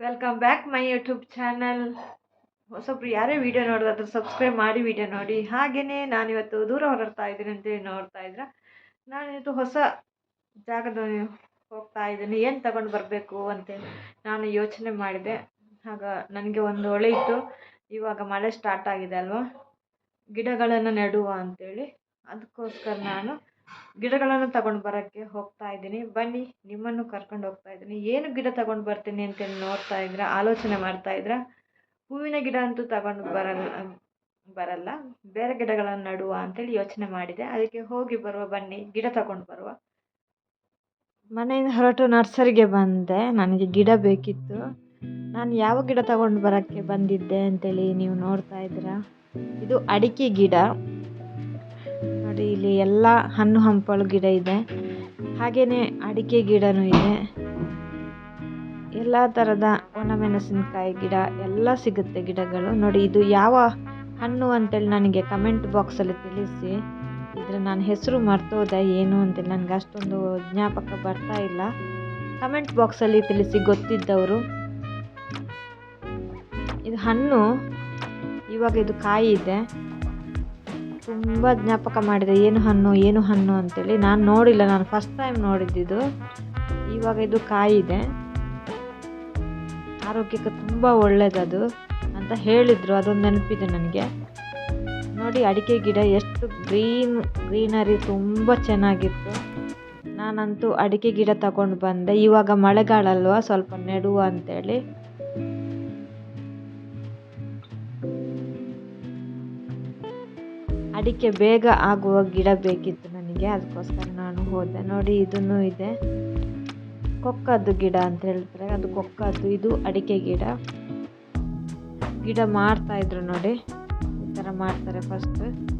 Welcome back my YouTube channel ಹೊಸಬ್ರು ಯಾರೇ video ಅದ್ರ ಸಬ್ಸ್ಕ್ರೈಬ್ ಮಾಡಿ ವಿಡಿಯೋ ನೋಡಿ. ಹಾಗೆಯೇ ನಾನಿವತ್ತು ದೂರ ಹೊರಡ್ತಾ ಇದ್ದೀನಿ ಅಂತೇಳಿ ನೋಡ್ತಾ ಇದ್ರೆ. ನಾನಿವತ್ತು ಹೊಸ ಜಾಗದ ಹೋಗ್ತಾ ಇದ್ದೀನಿ. ಏನು ತಗೊಂಡು ಬರಬೇಕು ಅಂತೇಳಿ ನಾನು ಯೋಚನೆ ಮಾಡಿದೆ. ಆಗ ನನಗೆ ಒಂದು ಒಳೆಯಿತು ಇವಾಗ ಮಳೆ ಸ್ಟಾರ್ಟ್ ಆಗಿದೆ ಅಲ್ವಾ? ಗಿಡಗಳನ್ನು ನೆಡುವ ಅಂತೇಳಿ ಅದಕ್ಕೋಸ್ಕರ ನಾನು ಗಿಡಗಳನ್ನು ತಗೊಂಡು ಬರೋಕ್ಕೆ ಹೋಗ್ತಾ ಇದ್ದೀನಿ. ಬನ್ನಿ, ನಿಮ್ಮನ್ನು ಕರ್ಕೊಂಡು ಹೋಗ್ತಾ ಇದ್ದೀನಿ. ಏನು ಗಿಡ ತಗೊಂಡು ಬರ್ತೀನಿ ಅಂತೇಳಿ ನೋಡ್ತಾ ಇದ್ರೆ ಆಲೋಚನೆ ಮಾಡ್ತಾ ಇದ್ರೆ ಹೂವಿನ ಗಿಡ ಅಂತೂ ತಗೊಂಡು ಬರಲ್ಲ ಬರಲ್ಲ. ಬೇರೆ ಗಿಡಗಳನ್ನು ನಡುವ ಅಂತೇಳಿ ಯೋಚನೆ ಮಾಡಿದೆ. ಅದಕ್ಕೆ ಹೋಗಿ ಬರುವ, ಬನ್ನಿ, ಗಿಡ ತಗೊಂಡು ಬರುವ. ಮನೆಯಿಂದ ಹೊರಟು ನರ್ಸರಿಗೆ ಬಂದೆ. ನನಗೆ ಗಿಡ ಬೇಕಿತ್ತು. ನಾನು ಯಾವ ಗಿಡ ತಗೊಂಡು ಬರೋಕ್ಕೆ ಬಂದಿದ್ದೆ ಅಂತೇಳಿ ನೀವು ನೋಡ್ತಾ ಇದ್ದೀರಾ? ಇದು ಅಡಿಕೆ ಗಿಡ. ನೋಡಿ, ಇಲ್ಲಿ ಎಲ್ಲ ಹಣ್ಣು ಹಂಪಲು ಗಿಡ ಇದೆ. ಹಾಗೆಯೇ ಅಡಿಕೆ ಗಿಡನೂ ಇದೆ. ಎಲ್ಲ ಥರದ ಒಣಮೆಣಸಿನಕಾಯಿ ಗಿಡ, ಎಲ್ಲ ಸಿಗುತ್ತೆ ಗಿಡಗಳು. ನೋಡಿ, ಇದು ಯಾವ ಹಣ್ಣು ಅಂತೇಳಿ ನನಗೆ ಕಮೆಂಟ್ ಬಾಕ್ಸಲ್ಲಿ ತಿಳಿಸಿ. ಇದ್ರ ನಾನು ಹೆಸರು ಮರ್ತೋದೆ ಏನು ಅಂತೇಳಿ ನನಗೆ ಅಷ್ಟೊಂದು ಜ್ಞಾಪಕ ಬರ್ತಾ ಇಲ್ಲ. ಕಮೆಂಟ್ ಬಾಕ್ಸಲ್ಲಿ ತಿಳಿಸಿ ಗೊತ್ತಿದ್ದವರು. ಇದು ಹಣ್ಣು, ಇವಾಗ ಇದು ಕಾಯಿ ಇದೆ. ತುಂಬ ಜ್ಞಾಪಕ ಮಾಡಿದೆ, ಏನು ಹಣ್ಣು ಏನು ಹಣ್ಣು ಅಂತೇಳಿ. ನಾನು ನೋಡಿಲ್ಲ, ನಾನು ಫಸ್ಟ್ ಟೈಮ್ ನೋಡಿದ್ದಿದ್ದು ಇವಾಗ ಇದು ಕಾಯಿದೆ. ಆರೋಗ್ಯಕ್ಕೆ ತುಂಬ ಒಳ್ಳೆಯದದು ಅಂತ ಹೇಳಿದರು, ಅದೊಂದು ನೆನಪಿದೆ ನನಗೆ. ನೋಡಿ, ಅಡಿಕೆ ಗಿಡ ಎಷ್ಟು ಗ್ರೀನ್ ಗ್ರೀನರಿ ತುಂಬ ಚೆನ್ನಾಗಿತ್ತು. ನಾನಂತೂ ಅಡಿಕೆ ಗಿಡ ತಗೊಂಡು ಬಂದೆ. ಇವಾಗ ಮಳೆಗಾಲ ಅಲ್ವಾ ಸ್ವಲ್ಪ ನೆಡುವ ಅಂತೇಳಿ. ಅಡಿಕೆ ಬೇಗ ಆಗುವ ಗಿಡ ಬೇಕಿತ್ತು ನನಗೆ, ಅದಕ್ಕೋಸ್ಕರ ನಾನು ಹೋದೆ. ನೋಡಿ ಇದೂ ಇದೆ. ಕೊಕ್ಕದ್ದು ಗಿಡ ಅಂತ ಹೇಳ್ತಾರೆ. ಅದು ಕೊಕ್ಕದ್ದು, ಇದು ಅಡಿಕೆ ಗಿಡ. ಗಿಡ ಮಾರ್ತಾಯಿದ್ರು ಇದ್ರು ನೋಡಿ. ಈ ಥರ ಮಾಡ್ತಾರೆ ಫಸ್ಟ್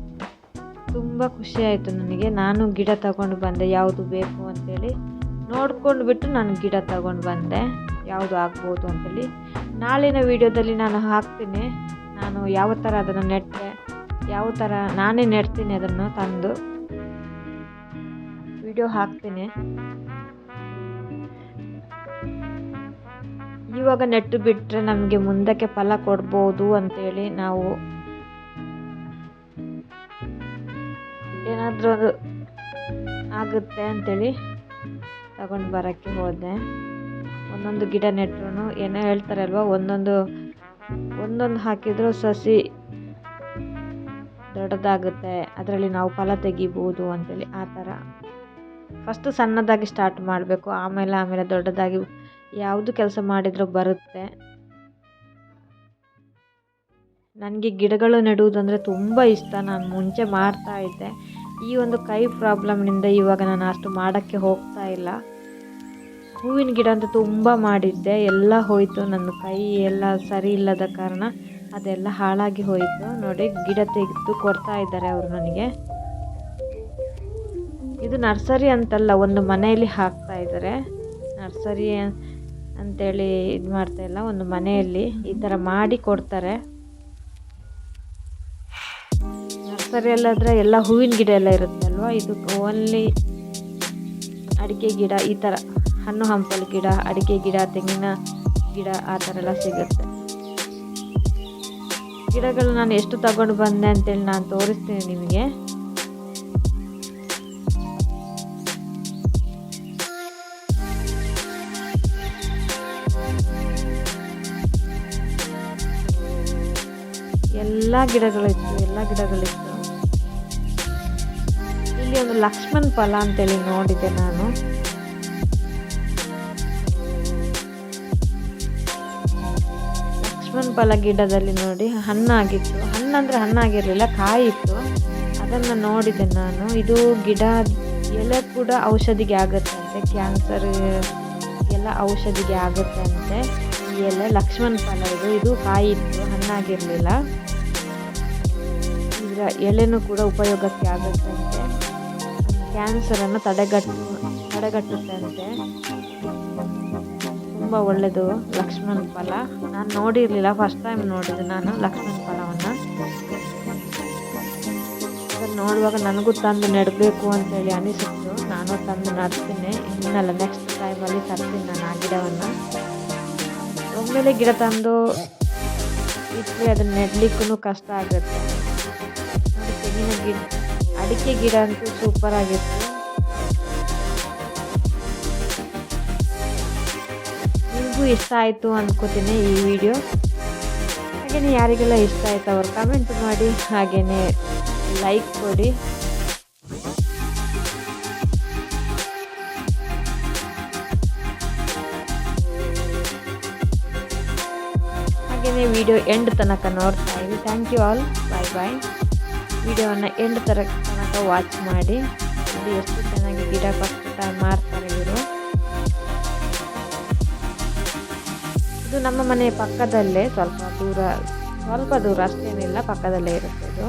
ತುಂಬ ಖುಷಿಯಾಯಿತು ನನಗೆ. ನಾನು ಗಿಡ ತಗೊಂಡು ಬಂದೆ. ಯಾವುದು ಬೇಕು ಅಂತೇಳಿ. ನೋಡ್ಕೊಂಡು ಬಿಟ್ಟು ನಾನು ಗಿಡ ತಗೊಂಡು ಬಂದೆ. ಯಾವುದು ಆಗ್ಬೋದು ಅಂತೇಳಿ. ನಾಳಿನ ವಿಡಿಯೋದಲ್ಲಿ ನಾನು ಹಾಕ್ತೀನಿ. ನಾನು ಯಾವ ಥರ ಅದನ್ನು ನೆಟ್ಟೆ ಯಾವ ಥರ ನಾನೇ ನೆಡ್ತೀನಿ ಅದನ್ನು ತಂದು. ವಿಡಿಯೋ ಹಾಕ್ತೀನಿ. ಇವಾಗ ನೆಟ್ಟು ಬಿಟ್ಟರೆ ನಮಗೆ ಮುಂದಕ್ಕೆ ಫಲ ಕೊಡ್ಬೋದು ಅಂತೇಳಿ ನಾವು ಏನಾದರೂ ಅದು ಆಗುತ್ತೆ ಅಂತೇಳಿ ತಗೊಂಡು ಬರೋಕ್ಕೆ ಹೋದೆ. ಒಂದೊಂದು ಗಿಡ ನೆಟ್ಟರು ಏನೋ ಹೇಳ್ತಾರಲ್ವ, ಒಂದೊಂದು ಒಂದೊಂದು ಹಾಕಿದರೂ ಸಸಿ ದೊಡ್ಡದಾಗುತ್ತೆ. ಅದರಲ್ಲಿ ನಾವು ಫಲ ತೆಗಿಬೋದು ಅಂತೇಳಿ ಆ ಥರ. ಫಸ್ಟು ಸಣ್ಣದಾಗಿ ಸ್ಟಾರ್ಟ್ ಮಾಡಬೇಕು. ಆಮೇಲೆ ಆಮೇಲೆ ದೊಡ್ಡದಾಗಿ ಯಾವುದು ಕೆಲಸ ಮಾಡಿದರೂ ಬರುತ್ತೆ. ನನಗೆ ಗಿಡಗಳು ನೆಡುವುದಂದರೆ ತುಂಬ ಇಷ್ಟ. ನಾನು ಮುಂಚೆ ಮಾಡ್ತಾ ಇದ್ದೆ. ಈ ಒಂದು ಕೈ ಪ್ರಾಬ್ಲಮ್ನಿಂದ ಇವಾಗ ನಾನು ಅಷ್ಟು ಮಾಡೋಕ್ಕೆ ಹೋಗ್ತಾ ಇಲ್ಲ. ಹೂವಿನ ಗಿಡ ಅಂತ ತುಂಬ ಮಾಡಿದ್ದೆ. ಎಲ್ಲ ಹೋಯಿತು. ನನ್ನ ಕೈ ಎಲ್ಲ ಸರಿ ಇಲ್ಲದ ಕಾರಣ ಅದೆಲ್ಲ ಹಾಳಾಗಿ ಹೋಯಿತು. ನೋಡಿ, ಗಿಡ ತೆಗೆದು ಕೊಡ್ತಾ ಇದ್ದಾರೆ ಅವರು ನನಗೆ. ಇದು ನರ್ಸರಿ ಅಂತಲ್ಲ, ಒಂದು ಮನೆಯಲ್ಲಿ ಹಾಕ್ತಾ ಇದ್ದಾರೆ. ನರ್ಸರಿ ಅಂತೇಳಿ ಇದು ಮಾಡ್ತಾ ಇಲ್ಲ, ಒಂದು ಮನೆಯಲ್ಲಿ ಈ ಥರ ಮಾಡಿ ಕೊಡ್ತಾರೆ. ನರ್ಸರಿಯಲ್ಲಾದರೆ ಎಲ್ಲ ಹೂವಿನ ಗಿಡ ಎಲ್ಲ ಇರುತ್ತೆ ಅಲ್ವಾ ಇದು ಓನ್ಲಿ ಅಡಿಕೆ ಗಿಡ, ಈ ಥರ ಹಣ್ಣು ಹಂಪಲು ಗಿಡ, ಅಡಿಕೆ ಗಿಡ, ತೆಂಗಿನ ಗಿಡ ಆ ಥರ ಎಲ್ಲ ಸಿಗುತ್ತೆ. ಗಿಡಗಳು ನಾನು ಎಷ್ಟು ತಗೊಂಡು ಬಂದೆ ಅಂತೇಳಿ ನಾನು ತೋರಿಸ್ತೀನಿ ನಿಮಗೆ. ಎಲ್ಲ ಗಿಡಗಳಿತ್ತು ಎಲ್ಲ ಗಿಡಗಳಿತ್ತು. ಇಲ್ಲಿ ಒಂದು ಲಕ್ಷ್ಮಣ್ ಫಲ ಅಂತೇಳಿ ನೋಡಿದೆ ನಾನು. ಲಕ್ಷ್ಮಣ್ ಫಲ ಗಿಡದಲ್ಲಿ ನೋಡಿ ಹಣ್ಣಾಗಿತ್ತು. ಹಣ್ಣಂದ್ರೆ ಹಣ್ಣಾಗಿರಲಿಲ್ಲ ಕಾಯಿ ಇತ್ತು ಅದನ್ನು ನೋಡಿದೆ ನಾನು. ಇದು ಗಿಡ, ಎಲೆ ಕೂಡ ಔಷಧಿಗೆ ಆಗುತ್ತೆ ಅಂತೆ ಕ್ಯಾನ್ಸರ್ ಎಲ್ಲ ಔಷಧಿಗೆ ಆಗುತ್ತೆ ಅಂತೆ ಈ ಎಲೆ ಲಕ್ಷ್ಮಣ್ ಫಲ ಇದು ಇದು ಕಾಯಿ ಇತ್ತು ಹಣ್ಣಾಗಿರಲಿಲ್ಲ. ಇದರ ಎಲೆನೂ ಕೂಡ ಉಪಯೋಗಕ್ಕೆ ಆಗುತ್ತೆ ಅಂತೆ ಕ್ಯಾನ್ಸರನ್ನು ತಡೆಗಟ್ಟು ತಡೆಗಟ್ಟುತ್ತೆ ಅಂತೆ ತುಂಬ ಒಳ್ಳೆಯದು ಲಕ್ಷ್ಮಣ ಫಲ. ನಾನು ನೋಡಿರಲಿಲ್ಲ ಫಸ್ಟ್ ಟೈಮ್ ನೋಡಿದ್ದು ನಾನು ಲಕ್ಷ್ಮಣ ಫಲವನ್ನು. ಅದನ್ನು ನೋಡುವಾಗ ನನಗೂ ತಂದು ನೆಡಬೇಕು ಅಂತೇಳಿ ಅನಿಸಿತ್ತು. ನಾನು ತಂದು ನಡ್ತೀನಿ. ಇನ್ನಲ್ಲ ನೆಕ್ಸ್ಟ್ ಟೈಮಲ್ಲಿ ತರ್ತೀನಿ ನಾನು ಆ ಗಿಡವನ್ನು. ಒಮ್ಮೆಲೆ ಗಿಡ ತಂದು ಇಟ್ಟರೆ ಅದನ್ನು ನೆಡ್ಲಿಕ್ಕೂ ಕಷ್ಟ ಆಗುತ್ತೆ. ತೆಂಗಿನ ಗಿಡ, ಅಡಿಕೆ ಗಿಡ ಅಂತೂ ಸೂಪರ್ ನಿಮಗೂ ಇಷ್ಟ ಆಯಿತು ಅಂದ್ಕೋತೀನಿ ಈ ವಿಡಿಯೋ. ಹಾಗೆಯೇ ಯಾರಿಗೆಲ್ಲ ಇಷ್ಟ ಆಯ್ತು ಅವ್ರು ಕಮೆಂಟ್ ಮಾಡಿ ಹಾಗೆಯೇ ಲೈಕ್ ಕೊಡಿ. ಹಾಗೆಯೇ ವಿಡಿಯೋ ಎಂಡ್ ತನಕ ನೋಡ್ತಾ ಇರಿ. Thank you all bye bye ವಿಡಿಯೋವನ್ನು ಎಂಡ್ ತರ ತನಕ ವಾಚ್ ಮಾಡಿ. ನೋಡಿ ಎಷ್ಟು ಚೆನ್ನಾಗಿ ಗಿಡ ಫಸ್ಟ್ ಟೈಮ್ ಇದು ನಮ್ಮ ಮನೆ ಪಕ್ಕದಲ್ಲೇ ಸ್ವಲ್ಪ ದೂರ ಸ್ವಲ್ಪ ದೂರ ಅಷ್ಟೇನಿಲ್ಲ ಪಕ್ಕದಲ್ಲೇ ಇರುತ್ತೆ ಇದು.